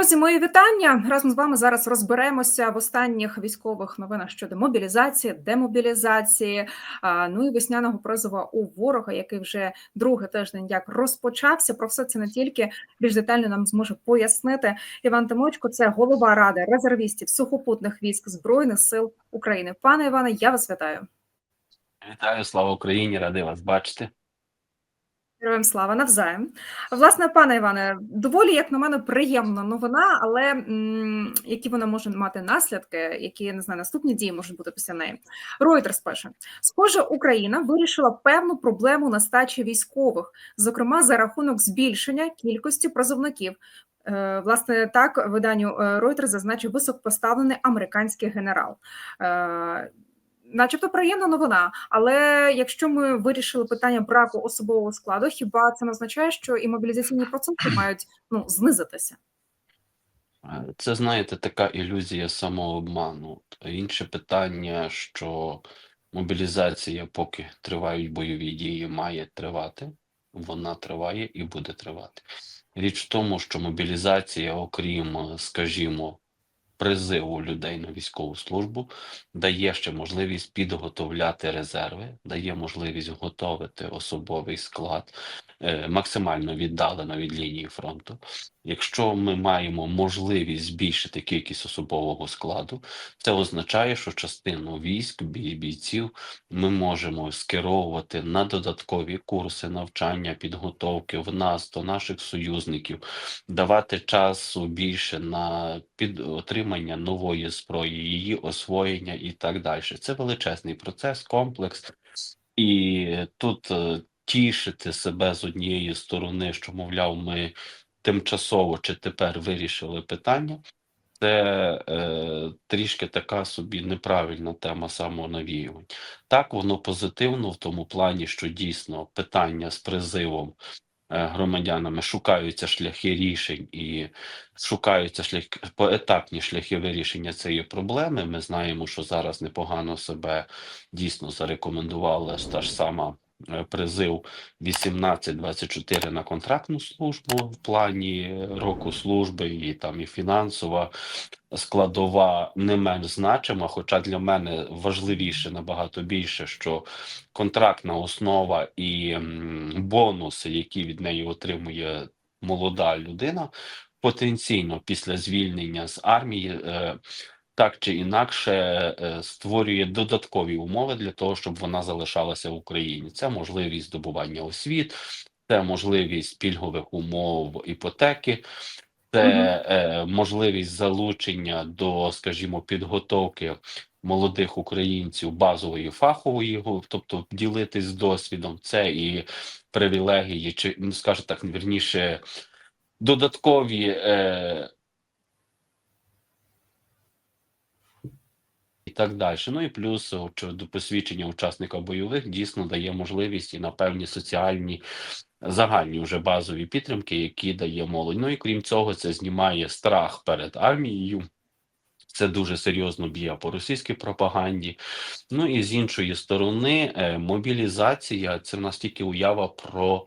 Друзі, мої вітання. Разом з вами зараз розберемося в останніх військових новинах щодо мобілізації, демобілізації, ну і весняного призову у ворога, який вже другий тиждень як розпочався. Про все це не тільки більш детально нам зможе пояснити Іван Тимочко. Це голова ради резервістів сухопутних військ збройних сил України. Пане Іване, я вас вітаю. Вітаю, слава Україні, радий вас бачити. Героям слава навзаєм. Власне, пане Іване, доволі, як на мене, приємна новина, але м, які вона може мати наслідки, які не знаю, наступні дії можуть бути після неї. Reuters пише: схоже, Україна вирішила певну проблему нестачі військових, зокрема за рахунок збільшення кількості призовників. Е, Власне, так виданню е, Reuters зазначив високопоставлений американський генерал. Начебто приємна новина, але якщо ми вирішили питання браку особового складу, хіба це не означає, що і мобілізаційні процеси мають ну знизитися? Це, знаєте, така ілюзія самообману. Інше питання, що мобілізація, поки тривають бойові дії, має тривати. Вона триває і буде тривати. Річ в тому, що мобілізація, окрім, скажімо, призиву людей на військову службу, дає ще можливість підготовляти резерви, дає можливість готовити особовий склад е, максимально віддалено від лінії фронту. Якщо ми маємо можливість збільшити кількість особового складу, це означає, що частину військ, бійців ми можемо скеровувати на додаткові курси навчання, підготовки в нас до наших союзників, давати часу більше на під отримання нової зброї, її освоєння і так далі. Це величезний процес, комплекс, і тут е, тішити себе з однієї сторони, що мовляв, ми тимчасово чи тепер вирішили питання. Це е, трішки така собі неправильна тема самонавіювань. Так, воно позитивно в тому плані, що дійсно питання з призивом е, громадянами шукаються шляхи рішень і шукаються шлях, поетапні шляхи вирішення цієї проблеми. Ми знаємо, що зараз непогано себе дійсно зарекомендувала та ж сама призив 18-24 на контрактну службу в плані року служби, і там і фінансова складова не менш значима. Хоча для мене важливіше набагато більше, що контрактна основа і бонуси, які від неї отримує молода людина, потенційно після звільнення з армії. е, так чи інакше е, створює додаткові умови для того, щоб вона залишалася в Україні. Це можливість здобування освіт, це можливість пільгових умов іпотеки, це е, можливість залучення до, скажімо, підготовки молодих українців базової фахової, тобто ділитись досвідом. Це і привілегії, чи ну, скажу так, вірніше, додаткові. Е, так далі. Ну і плюс до посвідчення учасника бойових дійсно дає можливість і на певні соціальні загальні вже базові підтримки, які дає молодь. Ну і крім цього, це знімає страх перед армією. Це дуже серйозно б'є по російській пропаганді. Ну і з іншої сторони, е, мобілізація це в нас тільки уява про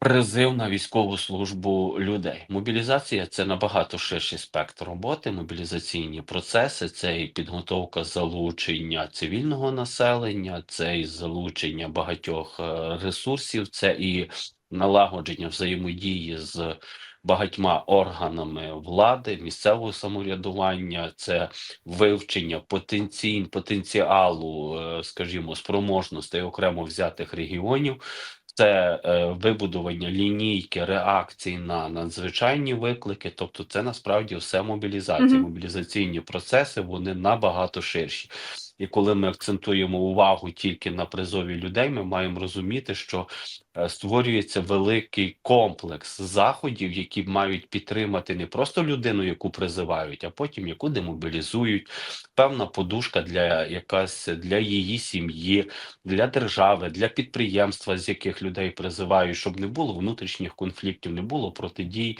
призив на військову службу людей. Мобілізація це набагато ширший спектр роботи. Мобілізаційні процеси це і підготовка залучення цивільного населення, це і залучення багатьох е, ресурсів, це і налагодження взаємодії з багатьма органами влади, місцевого самоврядування, це вивчення потенцій, потенціалу, е, скажімо, спроможностей окремо взятих регіонів. Це е, вибудування лінійки реакцій на надзвичайні виклики, тобто це насправді все мобілізація. Мгм. Мобілізаційні процеси вони набагато ширші. І коли ми акцентуємо увагу тільки на призові людей, ми маємо розуміти, що е, створюється великий комплекс заходів, які мають підтримати не просто людину, яку призивають, а потім яку демобілізують, певна подушка для якась для її сім'ї, для держави, для підприємства, з яких людей призивають, щоб не було внутрішніх конфліктів, не було протидій.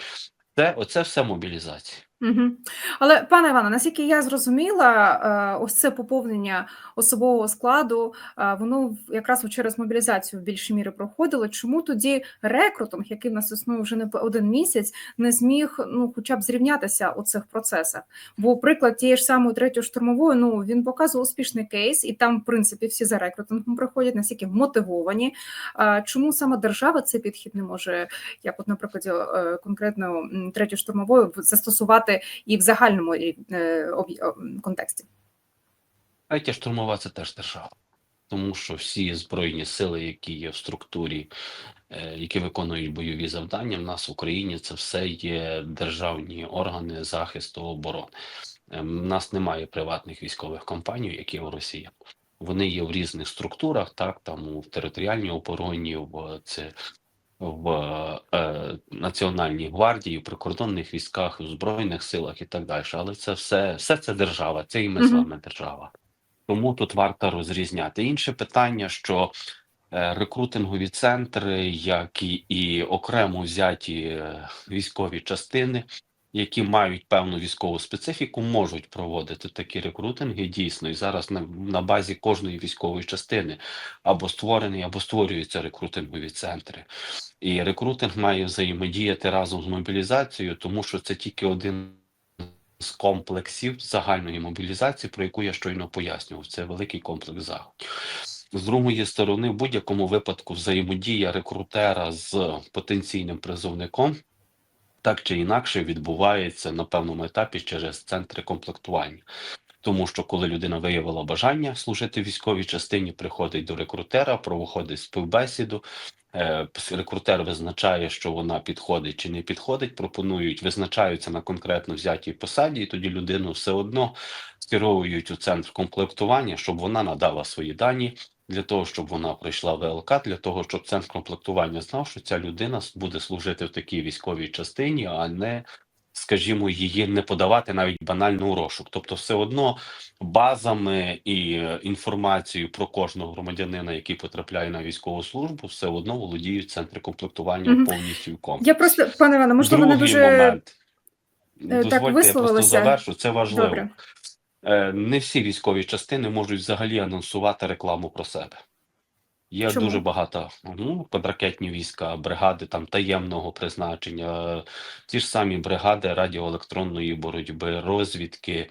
Це оце все мобілізація. Мгм. Але, пане Іване, наскільки я зрозуміла, е, ось це поповнення особового складу, е, воно якраз через мобілізацію в більшій мірі проходило. Чому тоді рекрутинг, який в нас існує вже не один місяць, не зміг ну, хоча б зрівнятися у цих процесах? Бо приклад тієї ж самої третьої штурмової, ну він показує успішний кейс, і там, в принципі, всі за рекрутингом приходять, наскільки мотивовані. Е, Чому саме держава цей підхід не може, як, от, наприклад, конкретно третьої штурмової, в- застосувати і в загальному е, контексті? Третя штурмова це теж держава, тому що всі збройні сили, які є в структурі, е, які виконують бойові завдання, в нас в Україні це все є державні органи захисту оборони. У нас немає приватних військових компаній, які в Росії. Вони є в різних структурах, так там в територіальній обороні, в це в е, Національній гвардії, в прикордонних військах, в збройних силах і так далі. Але це все, все це держава, це і ми з вами держава. Тому тут варто розрізняти. Інше питання, що е, рекрутингові центри, як і, і окремо взяті е, військові частини, які мають певну військову специфіку, можуть проводити такі рекрутинги дійсно. І зараз на, на базі кожної військової частини або створений, або створюються рекрутингові центри. І рекрутинг має взаємодіяти разом з мобілізацією, тому що це тільки один з комплексів загальної мобілізації, про яку я щойно пояснював. Це великий комплекс заходів. З другої сторони, в будь-якому випадку взаємодія рекрутера з потенційним призовником так чи інакше відбувається на певному етапі через центри комплектування. Тому що коли людина виявила бажання служити військовій частині, приходить до рекрутера, провоходить співбесіду. Е, Рекрутер визначає, що вона підходить чи не підходить. Пропонують, визначаються на конкретно взятій посаді, і тоді людину все одно скеровують у центр комплектування, щоб вона надала свої дані для того, щоб вона пройшла ВЛК, для того, щоб центр комплектування знав, що ця людина буде служити в такій військовій частині, а не, скажімо, її не подавати навіть банально у розшук. Тобто, все одно базами і е, інформацією про кожного громадянина, який потрапляє на військову службу, все одно володіють центри комплектування Мгм. повністю і комплексно. Я просто, пане Іване, можливо, не дуже момент. так Дозвольте, я просто завершу. Це важливо. добре. Е, Не всі військові частини можуть взагалі анонсувати рекламу про себе. Є Чому? дуже багато ну, подракетні війська, бригади там таємного призначення, ті ж самі бригади радіоелектронної боротьби, розвідки,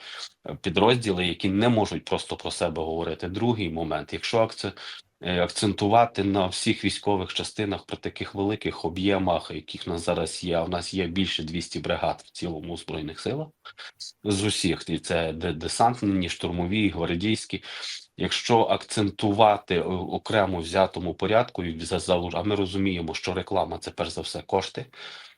е, підрозділи, які не можуть просто про себе говорити. Другий момент, якщо акце- е, акцентувати на всіх військових частинах при таких великих об'ємах, яких в нас зараз є, в нас є більше 200 бригад в цілому збройних силах з усіх, і це де- десантні, штурмові, гвардійські. Якщо акцентувати окремо взятому порядку, і за а ми розуміємо, що реклама це перш за все кошти,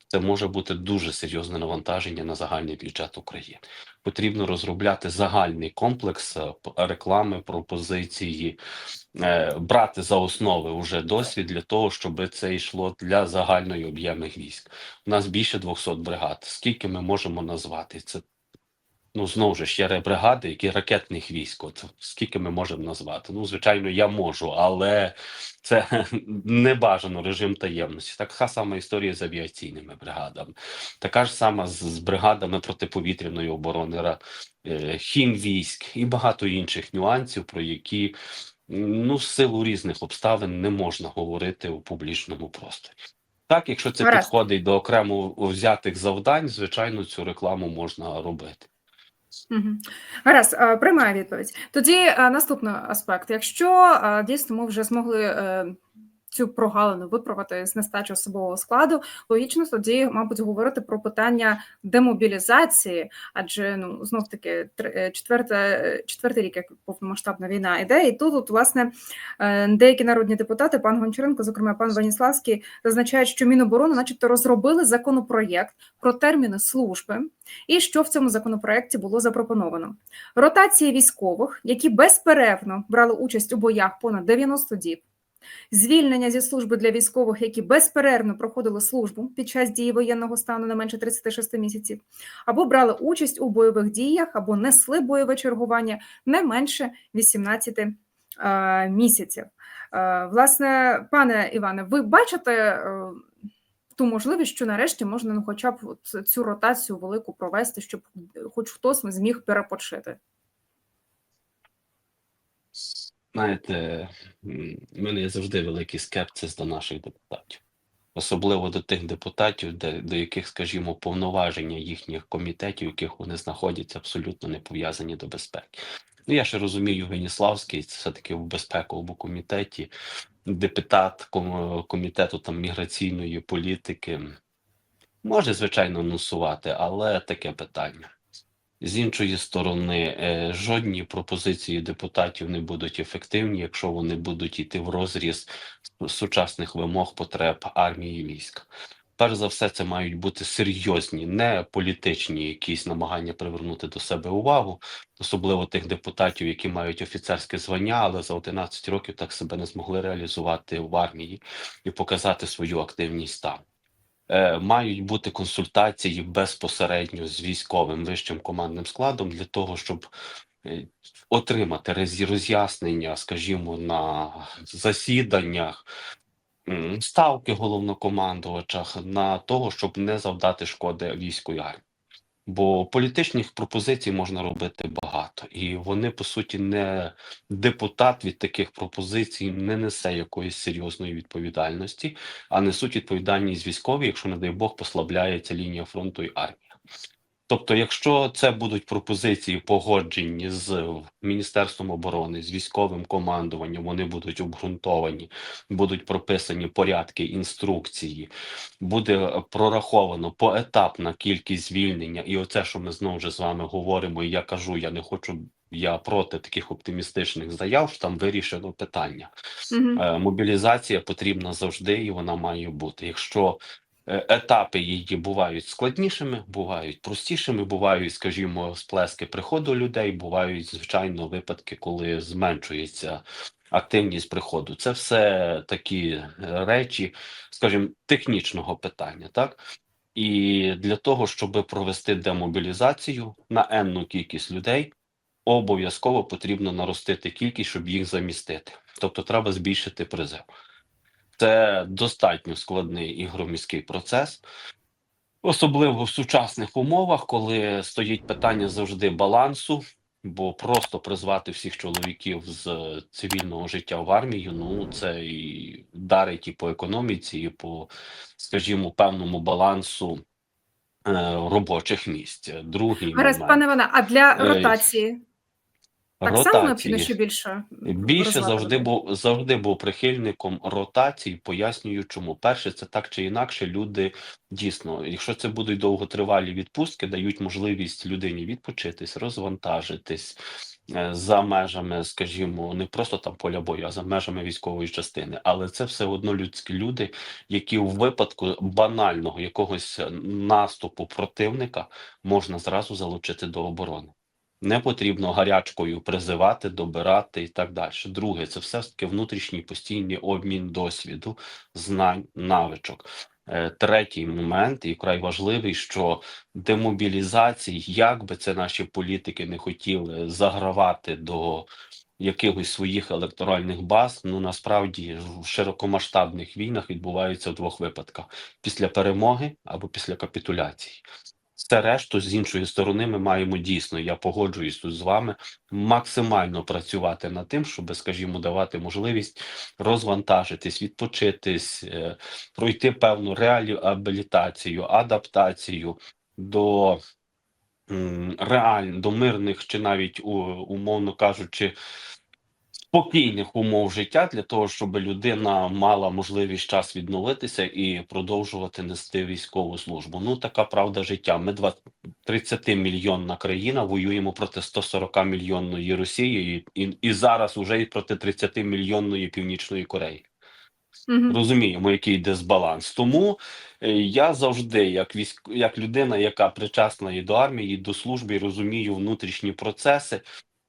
це може бути дуже серйозне навантаження на загальний бюджет України. Потрібно розробляти загальний комплекс е, реклами, пропозиції, е, брати за основи вже досвід для того, щоб це йшло для загальної об'ємних військ. У нас більше 200 бригад. Скільки ми можемо назвати? Це Ну, знову ж є бригади, які ракетних військ. От скільки ми можемо назвати? Ну, звичайно, я можу, але це не бажано режим таємності. Така сама історія з авіаційними бригадами, така ж сама з, з бригадами протиповітряної оборони, е, хімвійськ і багато інших нюансів, про які ну, з силу різних обставин не можна говорити у публічному просторі. Так, якщо це підходить до окремо взятих завдань, звичайно, цю рекламу можна робити. Мгм. Гаразд, е, приймаю відповідь. Тоді е, наступний аспект. Якщо е, дійсно ми вже змогли цю прогалину виправити з нестачі особового складу, логічно тоді, мабуть, говорити про питання демобілізації, адже ну знов таки е, четверте, е, четвертий рік, як повномасштабна війна іде, і тут, от, власне, е, деякі народні депутати, пан Гончаренко, зокрема пан Ваніславський, зазначають, що Міноборони, начебто, розробили законопроєкт про терміни служби. І що в цьому законопроекті було запропоновано? Ротації військових, які безперервно брали участь у боях понад 90 діб, звільнення зі служби для військових, які безперервно проходили службу під час дії воєнного стану не менше 36 місяців, або брали участь у бойових діях, або несли бойове чергування не менше 18 е, місяців. Е, власне, пане Іване, ви бачите е, ту можливість, що нарешті можна ну, хоча б от цю ротацію велику провести, щоб хоч хтось зміг перепочити. Знаєте, в мене є завжди великий скепсис до наших депутатів. Особливо до тих депутатів, де, до яких, скажімо, повноваження їхніх комітетів, яких вони знаходяться, абсолютно не пов'язані до безпеки. Ну, я ще розумію, Веніславський, це все-таки в безпековому комітеті, депутат комітету там міграційної політики. Може, звичайно, анонсувати, але таке питання. З іншої сторони, е, жодні пропозиції депутатів не будуть ефективні, якщо вони будуть йти в розріз сучасних вимог потреб армії і війська. Перш за все, це мають бути серйозні, не політичні якісь намагання привернути до себе увагу, особливо тих депутатів, які мають офіцерське звання, але за 11 років так себе не змогли реалізувати в армії і показати свою активність там. Е, Мають бути консультації безпосередньо з військовим вищим командним складом для того, щоб е, отримати роз'яснення, скажімо, на засіданнях, ставки головнокомандувачах на того, щоб не завдати шкоди війську армії. Бо політичних пропозицій можна робити багато, і вони по суті не депутат від таких пропозицій не несе якоїсь серйозної відповідальності, а несуть відповідальність військові, якщо, не дай Бог, послабляється лінія фронту і армія. Тобто, якщо це будуть пропозиції погоджені з Міністерством оборони, з військовим командуванням, вони будуть обґрунтовані, будуть прописані порядки, інструкції, буде прораховано поетапна кількість звільнення, і оце, що ми знову ж з вами говоримо, і я кажу, я не хочу. Я проти таких оптимістичних заяв, що там вирішено питання. Угу. Е, Мобілізація потрібна завжди, і вона має бути. Якщо етапи її бувають складнішими, бувають простішими, бувають, скажімо, сплески приходу людей, бувають звичайно випадки, коли зменшується активність приходу. Це все такі е, речі, скажімо, технічного питання, так. І для того, щоб провести демобілізацію на енну кількість людей, обов'язково потрібно наростити кількість, щоб їх замістити. Тобто треба збільшити призив. Це достатньо складний і громіський процес, особливо в сучасних умовах, коли стоїть питання завжди балансу, бо просто призвати всіх чоловіків з цивільного життя в армію, ну це і дарить і по економіці, і по, скажімо, певному балансу е, робочих місць. Другий Гаразд, момент. пане Іване, а для Е, ротації так само необхідно ще більше Більше завжди був завжди був прихильником ротацій. Пояснюю, чому перше, це так чи інакше. Люди дійсно, якщо це будуть довготривалі відпустки, дають можливість людині відпочитись, розвантажитись е, за межами, скажімо, не просто там поля бою, а за межами військової частини. Але це все одно людські люди, які у випадку банального якогось наступу противника можна зразу залучити до оборони. Не потрібно гарячкою призивати, добирати і так далі. Друге, це все ж таки внутрішній постійний обмін досвіду, знань, навичок. Е, Третій момент, і вкрай важливий, що демобілізації, як би це наші політики не хотіли загравати до якихось своїх електоральних баз, ну насправді в широкомасштабних війнах відбуваються в двох випадках: після перемоги або після капітуляції. Все решту з іншої сторони, ми маємо дійсно, я погоджуюсь тут з вами, максимально працювати над тим, щоб, скажімо, давати можливість розвантажитись, відпочитись, е, пройти певну реабілітацію, адаптацію до реаль, до мирних чи навіть умовно кажучи. Спокійних умов життя для того, щоб людина мала можливість час відновитися і продовжувати нести військову службу. Ну така правда життя. Ми 20 30 мільйонна країна воюємо проти 140 мільйонної Росії і, і, і зараз уже і проти 30 мільйонної Північної Кореї. Мгм. Розуміємо, який дисбаланс. Тому е, я завжди, як військ, як людина, яка причасна і до армії, і до служби, і розумію внутрішні процеси.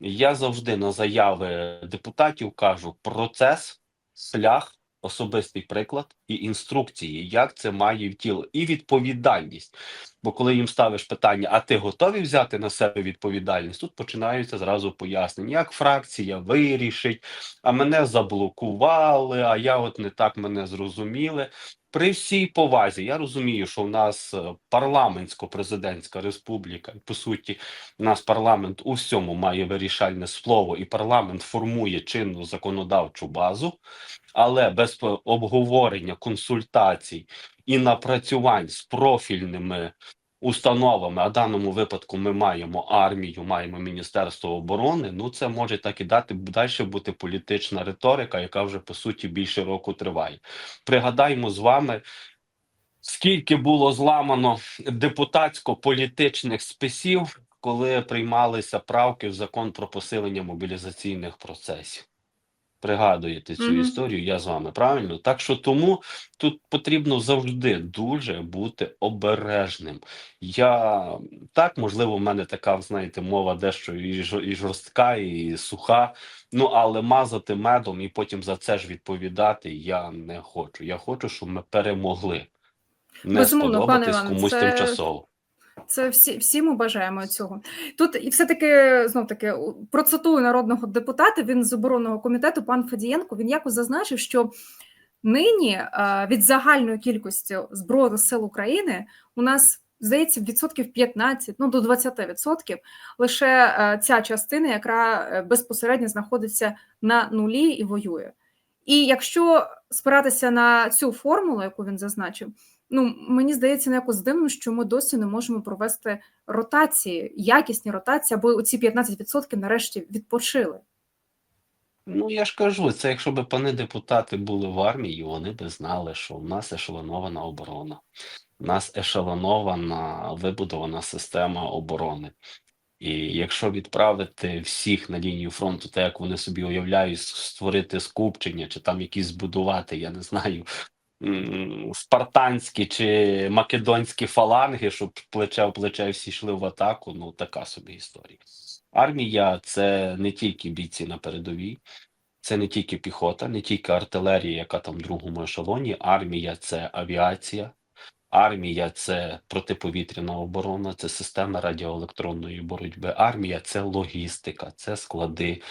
Я завжди на заяви депутатів кажу процес, шлях, особистий приклад і інструкції, як це має втіло, і відповідальність. Бо коли їм ставиш питання, а ти готовий взяти на себе відповідальність? Тут починаються зразу пояснення, як фракція вирішить, а мене заблокували, а я от не так мене зрозуміли. При всій повазі, я розумію, що в нас е, парламентсько-президентська республіка, і по суті, у нас парламент у всьому має вирішальне слово, і парламент формує чинну законодавчу базу, але без обговорення, консультацій і напрацювань з профільними установами, а в даному випадку ми маємо армію, маємо Міністерство оборони. Ну це може так і дати далі бути політична риторика, яка вже по суті більше року триває. Пригадаємо з вами. Скільки було зламано депутатсько-політичних списів, коли приймалися правки в закон про посилення мобілізаційних процесів? Пригадуєте цю Мгм. історію, я з вами правильно. Так що тому тут потрібно завжди дуже бути обережним. Я так, можливо, в мене така, знаєте, мова дещо і, жор- і жорстка, і суха. Ну але мазати медом і потім за це ж відповідати я не хочу. Я хочу, щоб ми перемогли. Не Безумовно, пане сподобатись Іване, комусь це- тимчасово. Це всі, всі ми бажаємо цього. Тут і все-таки знов таки процитую народного депутата. Він з оборонного комітету, пан Федієнко. Він якось зазначив, що нині е, від загальної кількості збройних сил України у нас здається відсотків 15, ну до 20 відсотків лише е, ця частина, яка е, безпосередньо знаходиться на нулі і воює. І якщо спиратися на цю формулу, яку він зазначив, ну мені здається, не якось дивно, що ми досі не можемо провести ротації, якісні ротації, аби оці 15% нарешті відпочили. Ну, я ж кажу, це якщо б пани депутати були в армії, вони би знали, що в нас ешелонована оборона, в нас ешелонована вибудована система оборони. І якщо відправити всіх на лінію фронту, так як вони собі уявляють, створити скупчення чи там якісь збудувати, я не знаю, спартанські чи македонські фаланги, щоб плече в плече всі йшли в атаку, ну така собі історія. Армія це не тільки бійці на передовій, це не тільки піхота, не тільки артилерія, яка там в другому ешелоні. Армія це авіація, армія це протиповітряна оборона, це система радіоелектронної боротьби. Армія це логістика, це склади,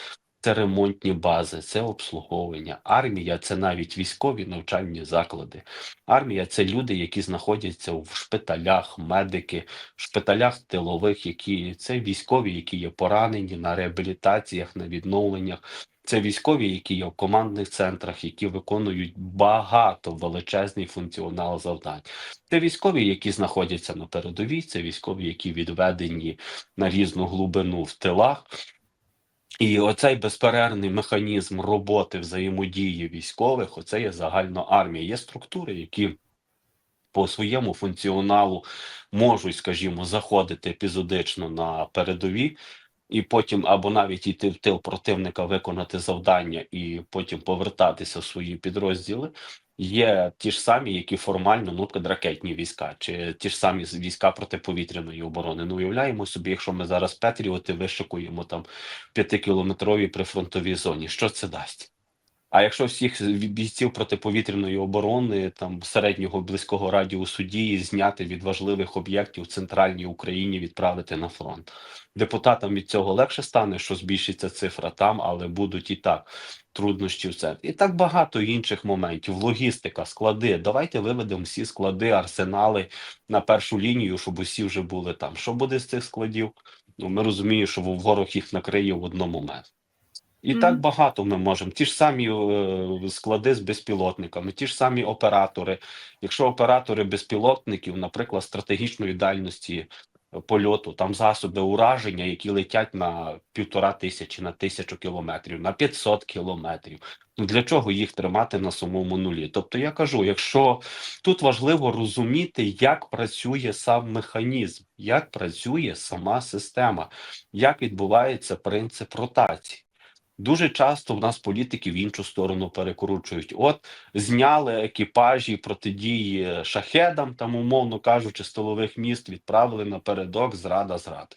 це ремонтні бази, це обслуговування. Армія це навіть військові навчальні заклади. Армія це люди, які знаходяться в шпиталях, медики, в шпиталях тилових, які це військові, які є поранені на реабілітаціях, на відновленнях. Це військові, які є в командних центрах, які виконують багато величезний функціонал завдань. Це військові, які знаходяться на передовій, це військові, які відведені на різну глибину в тилах. І оцей безперервний механізм роботи взаємодії військових, оце є загальна армія. Є структури, які по своєму функціоналу можуть, скажімо, заходити епізодично на передові, і потім або навіть йти в тил противника, виконати завдання і потім повертатися в свої підрозділи. Є ті ж самі, які формально ну ракетні війська, чи ті ж самі війська протиповітряної оборони. Ну уявляємо собі, якщо ми зараз Петріоти вишикуємо там п'ятикілометровій прифронтовій зоні, що це дасть? А якщо всіх бійців протиповітряної оборони там середнього близького радіусу дії зняти від важливих об'єктів в центральній Україні, відправити на фронт, депутатам від цього легше стане, що збільшиться цифра там, але будуть і так труднощі в це. І так багато інших моментів. Логістика, склади. Давайте виведемо всі склади, арсенали на першу лінію, щоб усі вже були там. Що буде з цих складів? Ну ми розуміємо, що ворог їх накриє в одному момент. І Мгм. так багато ми можемо. Ті ж самі е, склади з безпілотниками, ті ж самі оператори. Якщо оператори безпілотників, наприклад, стратегічної дальності е, польоту, там засоби ураження, які летять на півтора тисячі, на тисячу кілометрів, на 500 кілометрів. Для чого їх тримати на самому нулі? Тобто я кажу, якщо тут важливо розуміти, як працює сам механізм, як працює сама система, як відбувається принцип ротації. Дуже часто в нас політики в іншу сторону перекручують. От зняли екіпажі протидії шахедам, там, умовно кажучи, столових міст відправили напередок зрада зради.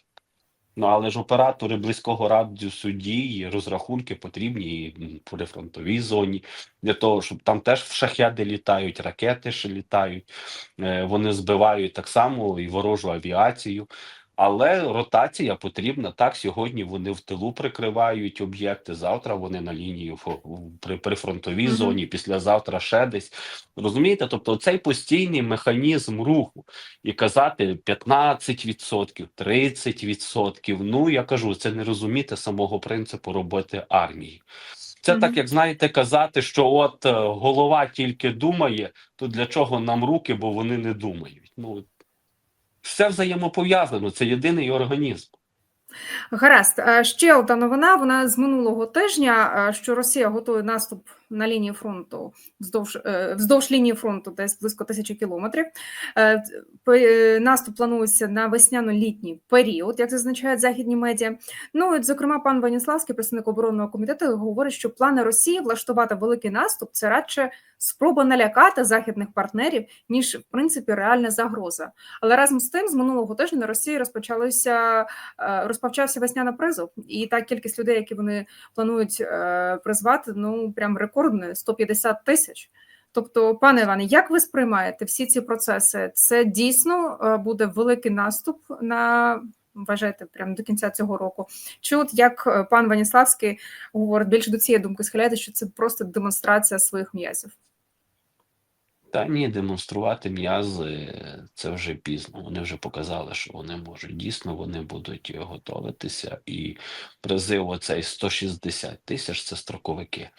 Ну але ж оператори близького радіусу дії, розрахунки потрібні і в прифронтовій зоні для того, щоб там теж в шахеди літають, ракети ще літають, е, вони збивають так само і ворожу авіацію. Але ротація потрібна. Так, сьогодні вони в тилу прикривають об'єкти. Завтра вони на лінії при, при фронтовій Мгм. зоні, післязавтра ще десь. Розумієте? Тобто, цей постійний механізм руху і казати 15%, 30%, Ну я кажу, це не розуміти самого принципу роботи армії. Це Мгм. так, як знаєте, казати, що от е, голова тільки думає, то для чого нам руки, бо вони не думають. Ну все взаємопов'язано, це єдиний організм. Гаразд. Е, Ще одна новина. Вона з минулого тижня, е, що Росія готує наступ на лінії фронту вздовж, е, вздовж лінії фронту, десь близько тисячі кілометрів. Е, е, Наступ планується на весняно-літній період, як зазначають західні медіа. Ну, от, зокрема, пан Ваніславський, представник оборонного комітету, говорить, що плани Росії влаштувати великий наступ це радше спроба налякати західних партнерів, ніж в принципі реальна загроза. Але разом з тим, з минулого тижня на Росії розпочалося розпочався весняна призов, і та кількість людей, які вони планують призвати, ну прям рекордна 150 тисяч. Тобто, пане Іване, як ви сприймаєте всі ці процеси? Це дійсно е, буде великий наступ на вважаєте прямо до кінця цього року? Чи от як е, пан Ваніславський говорить, більше до цієї думки схиляєте, що це просто демонстрація своїх м'язів? Та ні, демонструвати м'язи це вже пізно. Вони вже показали, що вони можуть. Дійсно, вони будуть готуватися. І призив оцей 160 тисяч це строковики.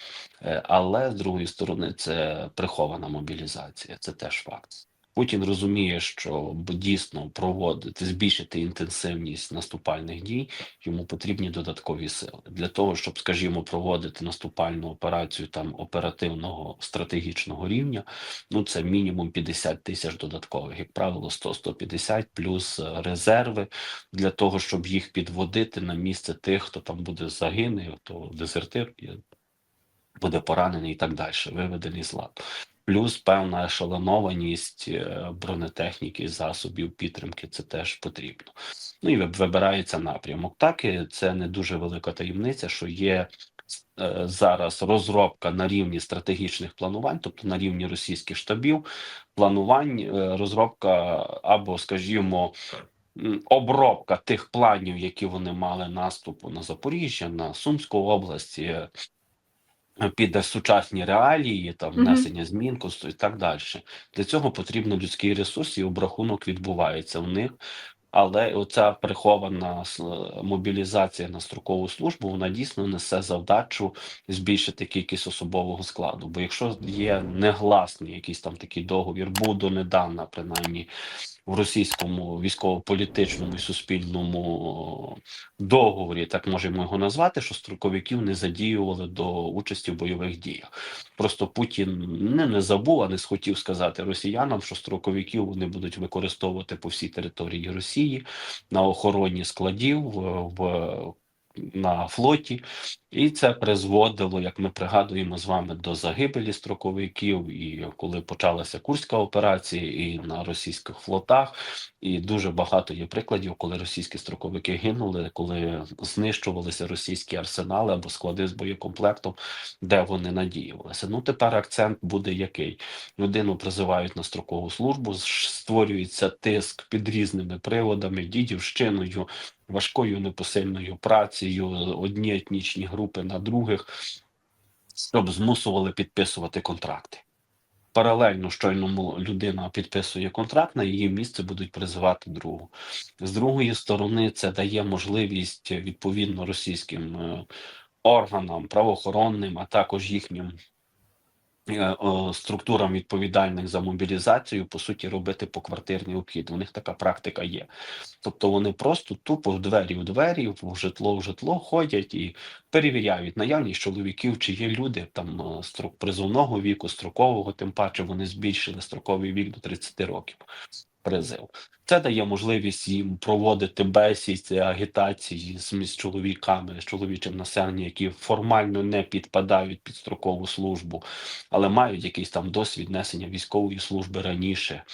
Е, Але з другої сторони, це прихована мобілізація. Це теж факт. Путін розуміє, що дійсно проводити, збільшити інтенсивність наступальних дій, йому потрібні додаткові сили для того, щоб, скажімо, проводити наступальну операцію там оперативного стратегічного рівня. Ну це мінімум 50 тисяч додаткових, як правило, 100-150 плюс е, резерви для того, щоб їх підводити на місце тих, хто там буде загине, хто дезертир буде поранений і так далі, виведений з ладу. Плюс певна ешелонованість е, бронетехніки, засобів підтримки це теж потрібно. Ну і вибирається напрямок. Так і це не дуже велика таємниця, що є е, зараз розробка на рівні стратегічних планувань, тобто на рівні російських штабів, планувань, е, розробка або, скажімо, обробка тих планів, які вони мали наступу на Запоріжжя, на Сумську область. Під сучасні реалії, там внесення змін косту і так далі. Для цього потрібно людський ресурс, і обрахунок відбувається в них. Але оця прихована мобілізація на строкову службу, вона дійсно несе завдачу збільшити кількість особового складу. Бо якщо є негласний якийсь там такий договір, був донедавна, принаймні в російському військово-політичному і суспільному договорі, так можемо його назвати, що строковиків не задіювали до участі в бойових діях. Просто Путін не, не забув, а не схотів сказати росіянам, що строковиків вони будуть використовувати по всій території Росії на охороні складів в, на флоті, і це призводило, як ми пригадуємо з вами, до загибелі строковиків. І коли почалася Курська операція, і на російських флотах, і дуже багато є прикладів, коли російські строковики гинули, коли знищувалися російські арсенали або склади з боєкомплектом, де вони надіювалися. Ну тепер акцент буде який? Людину призивають на строкову службу, створюється тиск під різними приводами, дідівщиною, важкою непосильною працею, одні етнічні групи на других, щоб змусували підписувати контракти. Паралельно щойно людина підписує контракт, на її місце будуть призивати другу. З другої сторони, це дає можливість відповідно російським е, органам, правоохоронним, а також їхнім структурам відповідальних за мобілізацію, по суті, робити поквартирний обхід. У них така практика є. Тобто вони просто тупо в двері в двері, в житло в житло ходять і перевіряють наявність чоловіків, чи є люди там е, строк призовного віку, строкового, тим паче вони збільшили строковий вік до 30 років. Призив. Це дає можливість їм проводити бесіди, агітації з, з чоловіками, з чоловічим населенням, які формально не підпадають під строкову службу, але мають якийсь там досвід несення військової служби раніше.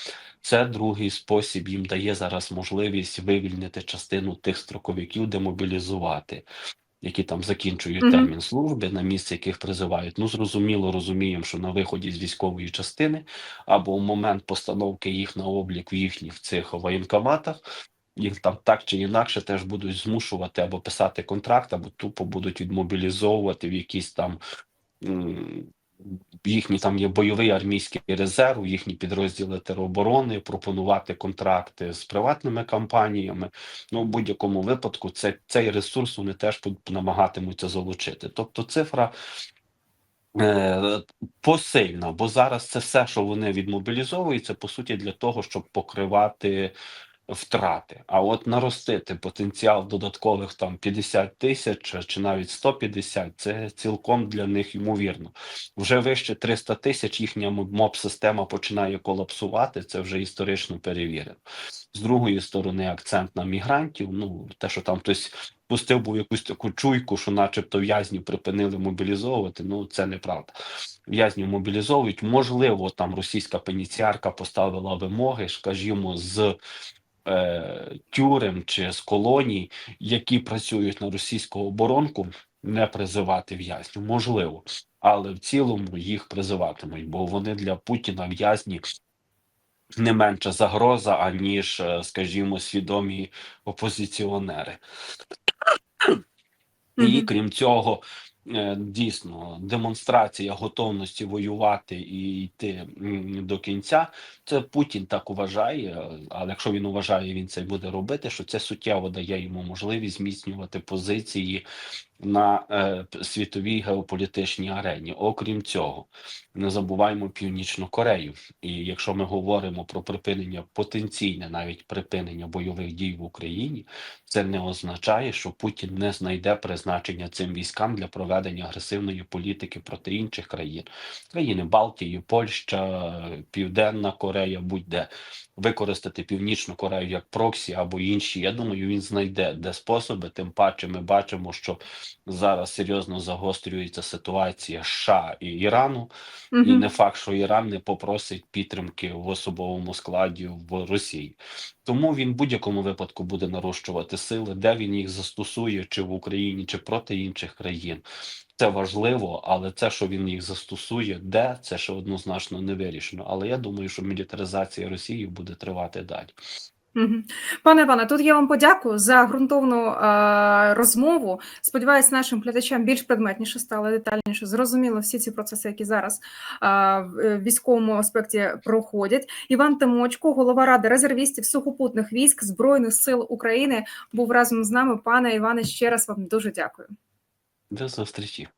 Це другий спосіб їм дає зараз можливість вивільнити частину тих строковиків, демобілізувати, які там закінчують Мгм. термін служби, на місце яких призивають. Ну зрозуміло, розуміємо, що на виході з військової частини або в момент постановки їх на облік в їхніх цих воєнкоматах. їх там так чи інакше теж будуть змушувати або писати контракт, або тупо будуть відмобілізовувати в якісь там м, їхні там є бойовий армійський резерв, їхні підрозділи тероборони, пропонувати контракти з приватними компаніями. Ну, в будь-якому випадку, це, цей ресурс вони теж намагатимуться залучити. Тобто цифра е, посильна, бо зараз це все, що вони відмобілізовують, це по суті для того, щоб покривати втрати. А от наростити потенціал додаткових там 50 тисяч чи- навіть 150, це цілком для них ймовірно. Вже вище 300 тисяч їхня моб-система починає колапсувати. Це вже історично перевірено. З другої сторони, акцент на мігрантів. Ну те, що там хтось пустив був якусь таку чуйку, що, начебто, в'язнів припинили мобілізовувати. Ну це неправда. В'язнів мобілізовують. Можливо, там російська пеніціарка поставила вимоги, скажімо, з е, тюрем чи з колоній, які працюють на російську оборонку, не призивати в'язнів. Можливо, але в цілому їх призиватимуть, бо вони для Путіна в'язні не менша загроза, аніж, е, скажімо, свідомі опозиціонери. І крім цього, дійсно демонстрація готовності воювати і йти до кінця. Це Путін так вважає, але якщо він вважає, він це буде робити. Що це суттєво дає йому можливість зміцнювати позиції на е, світовій геополітичній арені. Окрім цього, не забуваємо Північну Корею. І якщо ми говоримо про припинення потенційне, навіть припинення бойових дій в Україні, це не означає, що Путін не знайде призначення цим військам для проведення агресивної політики проти інших країн, країни Балтії, Польща, Південна Корея, будь-де використати Північну Корею як проксі або інші. Я думаю, він знайде де способи. Тим паче, ми бачимо, що зараз серйозно загострюється ситуація США і Ірану. І не факт, що Іран не попросить підтримки в особовому складі в Росії. Тому він в будь-якому випадку буде нарощувати сили, де він їх застосує, чи в Україні, чи проти інших країн. Це важливо, але це, що він їх застосує, де це ще однозначно не вирішено. Але я думаю, що мілітаризація Росії буде тривати далі. Пане Іване, тут я вам подякую за ґрунтовну е, розмову. Сподіваюсь, нашим глядачам більш предметніше стало детальніше. Зрозуміло всі ці процеси, які зараз е, в е, військовому аспекті проходять. Іван Тимочко, голова ради резервістів сухопутних військ Збройних сил України, був разом з нами. Пане Іване, ще раз вам дуже дякую. До зустрічі.